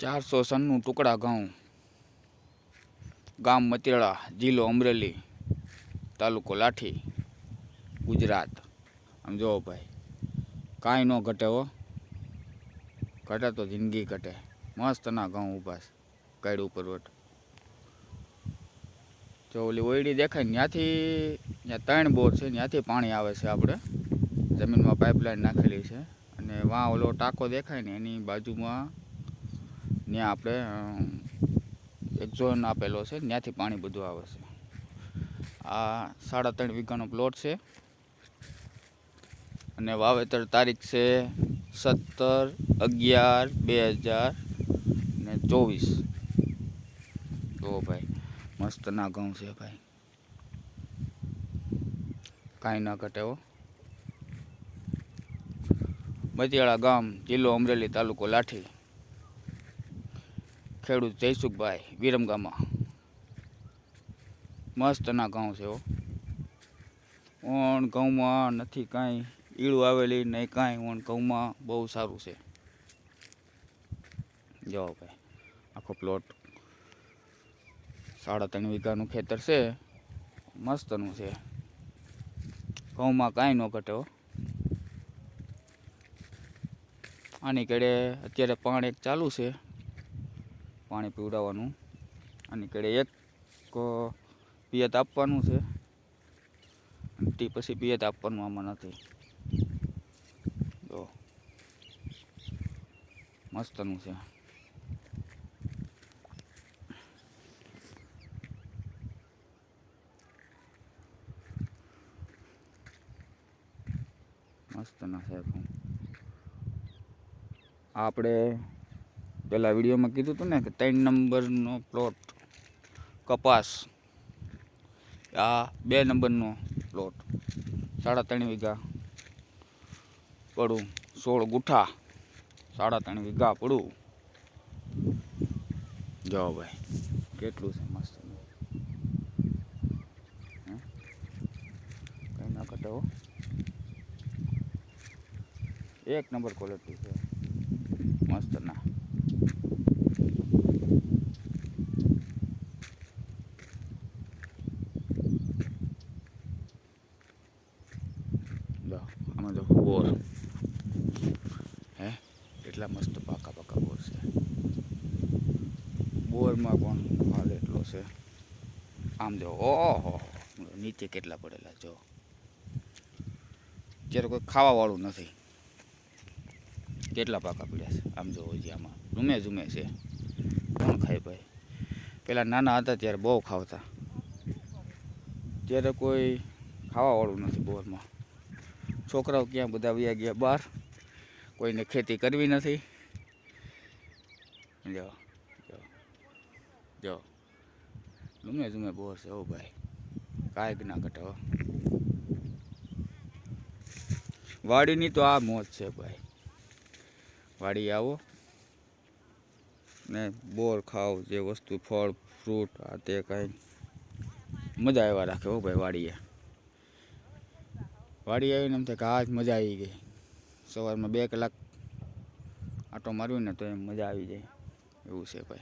ચારસો સનનું ટુકડા ઘઉં. ગામ મતેળા જિલ્લો અમરેલી, તાલુકો લાઠી, ગુજરાત. આમ જોવો ભાઈ, કાંઈ ન ઘટે હો. ઘટે તો જિંદગી ઘટે. મસ્તના ઘઉં ઊભા છે કાયડ ઉપર વટ. જો ઓલી ઓયડી દેખાય ને ત્યાંથી, ત્યાં ત્રણ બોર છે, ત્યાંથી પાણી આવે છે આપણે. જમીનમાં પાઇપલાઇન નાખેલી છે. અને વાં ઓલો ટાંકો દેખાય ને એની બાજુમાં ત્યાં આપણે એક ઝોન આપેલો છે, ત્યાંથી પાણી બધું આવે છે. આ સાડા ત્રણ વીઘાનો પ્લોટ છે. અને વાવેતર તારીખ છે સત્તર અગિયાર બે હજાર ને ચોવીસ. જો ભાઈ, મસ્ત ના ઘઉં છે ભાઈ. કાંઈ ના ઘટે હો. મતિયાળા ગામ, જિલ્લો અમરેલી તાલુકો લાઠી. ખેડૂત જયસુખભાઈ વિરમગામમાં મસ્તના ઘઉં છે ઓણ ઘઉંમાં નથી કાંઈ ઈળું આવેલી નહીં કાંઈ ઓણ ઘઉંમાં બહુ સારું છે. જો ભાઈ, આખો પ્લોટ સાડા ત્રણ વીઘાનું ખેતર છે. મસ્તનું છે. ઘઉંમાં કાંઈ ન ઘટે હો. આની કડે અત્યારે પાણી એક ચાલુ છે. પાણી પીવડાવવાનું. અને કડે એક પિયત આપવાનું છે. તે પછી પિયત આપવાનું આમાં નથી. તો મસ્તનું છે. મસ્તના છે. સાહેબ આપણે પેલા વિડીયોમાં કીધું હતું ને કે ત્રણ નંબરનો પ્લોટ કપાસ. આ બે નંબરનો પ્લોટ સાડા ત્રણ વીઘા પડું. સોળ ગુઠા સાડા ત્રણ વીઘા પડું. જાઓ ભાઈ. કેટલું છે મસ્ત. કઈ ના કટાવો એક નંબર ક્વોલિટી છે. મસ્ત ના જો આમાં જો બોર હે? એટલા મસ્ત પાકા પાકા બોર છે. બોરમાં પણ હાલ એટલો છે. આમ જો, ઓહો, નીચે કેટલા પડેલા, જો. જ્યારે કોઈ ખાવા વાળું નથી. કેટલા પાકા પડ્યા છે? આમ જો જે આમાં ઝૂમે ઝૂમે છે. કોણ ખાય ભાઈ? પેલા નાના હતા ત્યારે બહુ ખાવતા. ત્યારે કોઈ ખાવા વાળું નથી બોરમાં. છોકરાઓ ક્યાં બધા વયા ગયા? બહાર. કોઈને ખેતી કરવી નથી. જો જો જો. ઝૂમે ઝૂમે બોર છે ઓ ભાઈ. કાંઈક ના ઘટે હો. વાડીની તો આ મોજ છે ભાઈ. વાડી આવો. ને બોર ખાઓ, જે વસ્તુ, ફળ, ફ્રૂટ, આ તે કાંઈ. મજા આવ્યા રાખે હો ભાઈ વાડીએ. વાડી આવીને એમ થાય કે આજ મજા આવી ગઈ. સવારમાં બે કલાક આટો માર્યો ને તો એમ મજા આવી જાય. એવું છે ભાઈ.